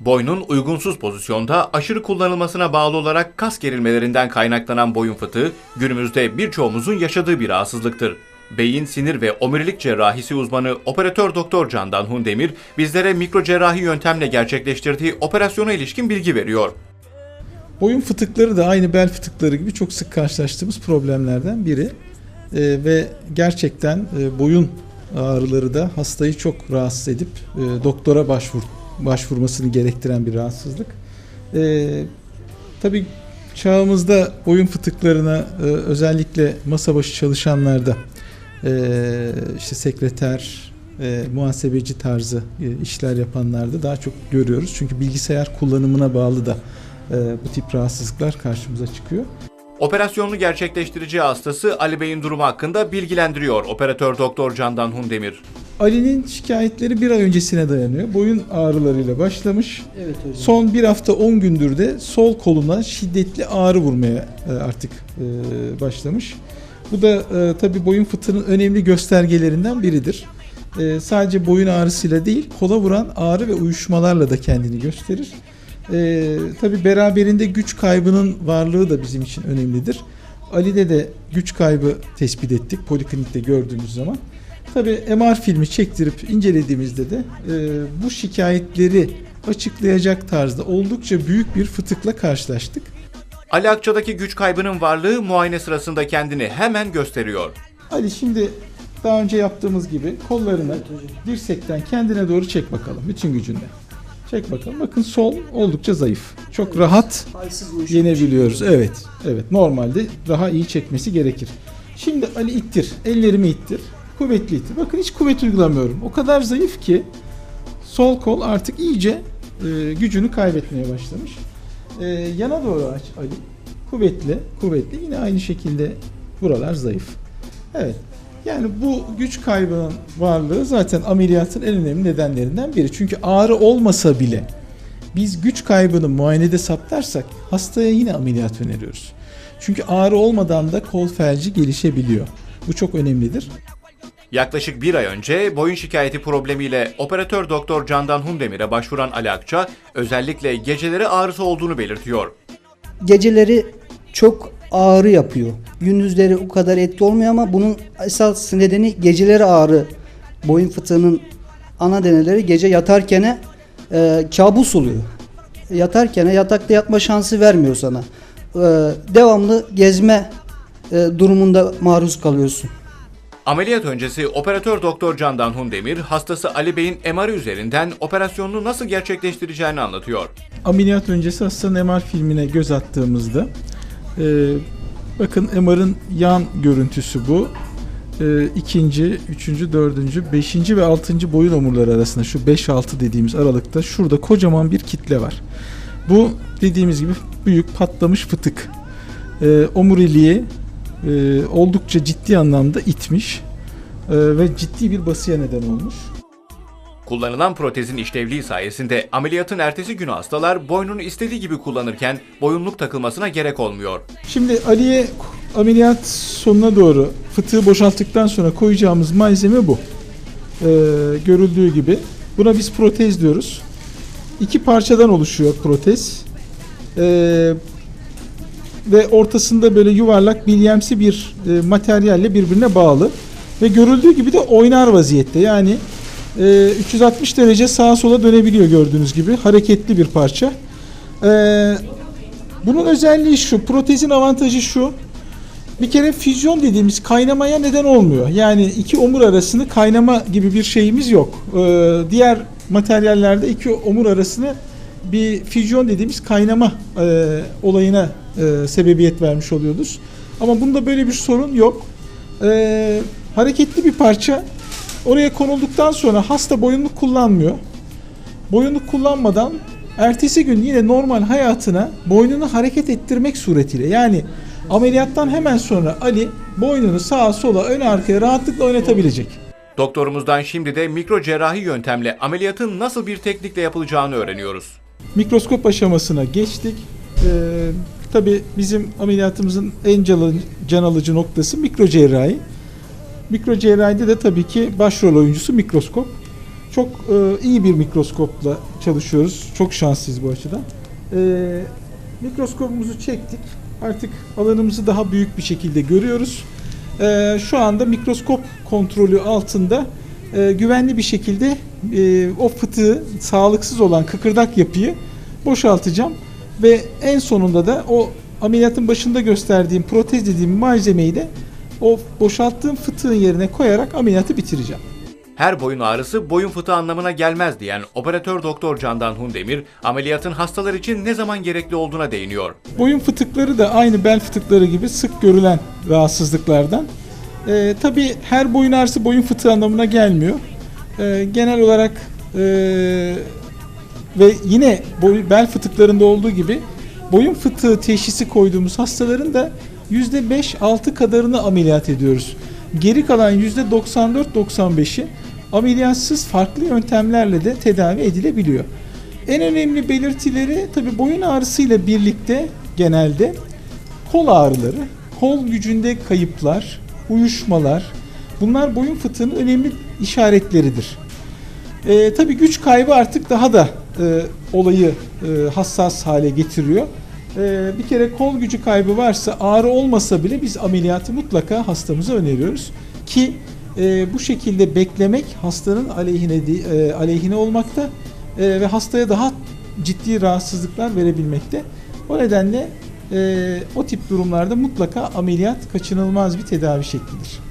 Boynun uygunsuz pozisyonda aşırı kullanılmasına bağlı olarak kas gerilmelerinden kaynaklanan boyun fıtığı günümüzde birçoğumuzun yaşadığı bir rahatsızlıktır. Beyin, sinir ve omurilik cerrahisi uzmanı operatör doktor Candan Hundemir bizlere mikro cerrahi yöntemle gerçekleştirdiği operasyona ilişkin bilgi veriyor. Boyun fıtıkları da aynı bel fıtıkları gibi çok sık karşılaştığımız problemlerden biri. Ee, ve gerçekten e, boyun ağrıları da hastayı çok rahatsız edip e, doktora başvur başvurmasını gerektiren bir rahatsızlık. Ee, tabii çağımızda boyun fıtıklarına e, özellikle masa başı çalışanlarda e, işte sekreter, e, muhasebeci tarzı e, işler yapanlarda daha çok görüyoruz. Çünkü bilgisayar kullanımına bağlı da e, bu tip rahatsızlıklar karşımıza çıkıyor. Operasyonunu gerçekleştireceği hastası Ali Bey'in durumu hakkında bilgilendiriyor operatör doktor Candan Hundemir. Ali'nin şikayetleri bir ay öncesine dayanıyor. Boyun ağrılarıyla başlamış. Evet hocam. Son bir hafta 10 gündür de sol koluna şiddetli ağrı vurmaya e, artık e, başlamış. Bu da e, tabii boyun fıtığının önemli göstergelerinden biridir. Sadece boyun ağrısıyla değil, kola vuran ağrı ve uyuşmalarla da kendini gösterir. E, tabii beraberinde güç kaybının varlığı da bizim için önemlidir. Ali'de de güç kaybı tespit ettik poliklinikte gördüğümüz zaman. Tabii MR filmi çektirip incelediğimizde de e, bu şikayetleri açıklayacak tarzda oldukça büyük bir fıtıkla karşılaştık. Ali Akça'daki güç kaybının varlığı muayene sırasında kendini hemen gösteriyor. Ali şimdi daha önce yaptığımız gibi kollarını dirsekten kendine doğru çek bakalım bütün gücünle. Çek bakalım. Bakın sol oldukça zayıf. Çok rahat Halsiz uyuşuk. yenebiliyoruz. Evet. Evet. Normalde daha iyi çekmesi gerekir. Şimdi Ali ittir. Ellerimi ittir. Kuvvetli ittir. Bakın hiç kuvvet uygulamıyorum. O kadar zayıf ki sol kol artık iyice e, gücünü kaybetmeye başlamış. E, yana doğru aç Ali. Kuvvetli, kuvvetli. Yine aynı şekilde buralar zayıf. Evet. Yani bu güç kaybının varlığı zaten ameliyatın en önemli nedenlerinden biri. Çünkü ağrı olmasa bile biz güç kaybını muayenede saptarsak hastaya yine ameliyat öneriyoruz. Çünkü ağrı olmadan da kol felci gelişebiliyor. Bu çok önemlidir. Yaklaşık bir ay önce boyun şikayeti problemiyle operatör doktor Candan Hundemir'e başvuran Ali Akça özellikle geceleri ağrısı olduğunu belirtiyor. Geceleri çok ağrı yapıyor. Gündüzleri o kadar etki olmuyor ama bunun esas nedeni geceleri ağrı. Boyun fıtığının ana nedenleri gece yatarken e, kabus oluyor. Yatarken yatakta yatma şansı vermiyor sana. E, devamlı gezme e, durumunda maruz kalıyorsun. Ameliyat öncesi operatör doktor Candan Hundemir hastası Ali Bey'in MR üzerinden operasyonunu nasıl gerçekleştireceğini anlatıyor. Ameliyat öncesi hastanın MR filmine göz attığımızda e, bakın MR'ın yan görüntüsü bu. E, ikinci, üçüncü, dördüncü, beşinci ve altıncı boyun omurları arasında şu 5-6 dediğimiz aralıkta şurada kocaman bir kitle var. Bu dediğimiz gibi büyük patlamış fıtık. E, omuriliği e, oldukça ciddi anlamda itmiş e, ve ciddi bir basıya neden olmuş. Kullanılan protezin işlevliği sayesinde ameliyatın ertesi günü hastalar boynunu istediği gibi kullanırken boyunluk takılmasına gerek olmuyor. Şimdi Ali'ye ameliyat sonuna doğru fıtığı boşalttıktan sonra koyacağımız malzeme bu. Ee, görüldüğü gibi. Buna biz protez diyoruz. İki parçadan oluşuyor protez. Ee, ve ortasında böyle yuvarlak bilyemsi bir e, materyalle birbirine bağlı. Ve görüldüğü gibi de oynar vaziyette. Yani e, 360 derece sağa sola dönebiliyor gördüğünüz gibi. Hareketli bir parça. Ee, bunun özelliği şu, protezin avantajı şu. Bir kere füzyon dediğimiz kaynamaya neden olmuyor. Yani iki omur arasını kaynama gibi bir şeyimiz yok. Ee, diğer materyallerde iki omur arasını bir füzyon dediğimiz kaynama e, olayına e, sebebiyet vermiş oluyoruz. Ama bunda böyle bir sorun yok. Ee, hareketli bir parça. Oraya konulduktan sonra hasta boyunluk kullanmıyor boyunluk kullanmadan ertesi gün yine normal hayatına boynunu hareket ettirmek suretiyle yani ameliyattan hemen sonra Ali boynunu sağa sola ön arkaya rahatlıkla oynatabilecek. Doktorumuzdan şimdi de mikro cerrahi yöntemle ameliyatın nasıl bir teknikle yapılacağını öğreniyoruz. Mikroskop aşamasına geçtik. Ee, Tabi bizim ameliyatımızın en can alıcı noktası mikro cerrahi. Mikro cerrahide de tabii ki başrol oyuncusu mikroskop. çok e, iyi bir mikroskopla çalışıyoruz. Çok şanslıyız bu açıdan. E, mikroskopumuzu çektik. Artık alanımızı daha büyük bir şekilde görüyoruz. E, şu anda mikroskop kontrolü altında e, güvenli bir şekilde e, o fıtığı, sağlıksız olan kıkırdak yapıyı boşaltacağım. Ve en sonunda da o ameliyatın başında gösterdiğim protez dediğim malzemeyi de o boşalttığım fıtığın yerine koyarak ameliyatı bitireceğim. Her boyun ağrısı boyun fıtığı anlamına gelmez diyen operatör doktor Candan Hundemir, ameliyatın hastalar için ne zaman gerekli olduğuna değiniyor. Boyun fıtıkları da aynı bel fıtıkları gibi sık görülen rahatsızlıklardan. Ee, Tabi her boyun ağrısı boyun fıtığı anlamına gelmiyor. Ee, genel olarak ee, ve yine boy, bel fıtıklarında olduğu gibi boyun fıtığı teşhisi koyduğumuz hastaların da %5-6 kadarını ameliyat ediyoruz. Geri kalan %94-95'i ameliyatsız farklı yöntemlerle de tedavi edilebiliyor. En önemli belirtileri tabi boyun ağrısıyla birlikte genelde kol ağrıları, kol gücünde kayıplar, uyuşmalar bunlar boyun fıtığının önemli işaretleridir. E, tabii güç kaybı artık daha da e, olayı e, hassas hale getiriyor. E, bir kere kol gücü kaybı varsa ağrı olmasa bile biz ameliyatı mutlaka hastamıza öneriyoruz ki e, bu şekilde beklemek hastanın aleyhine e, aleyhine olmakta e, ve hastaya daha ciddi rahatsızlıklar verebilmekte. O nedenle e, o tip durumlarda mutlaka ameliyat kaçınılmaz bir tedavi şeklidir.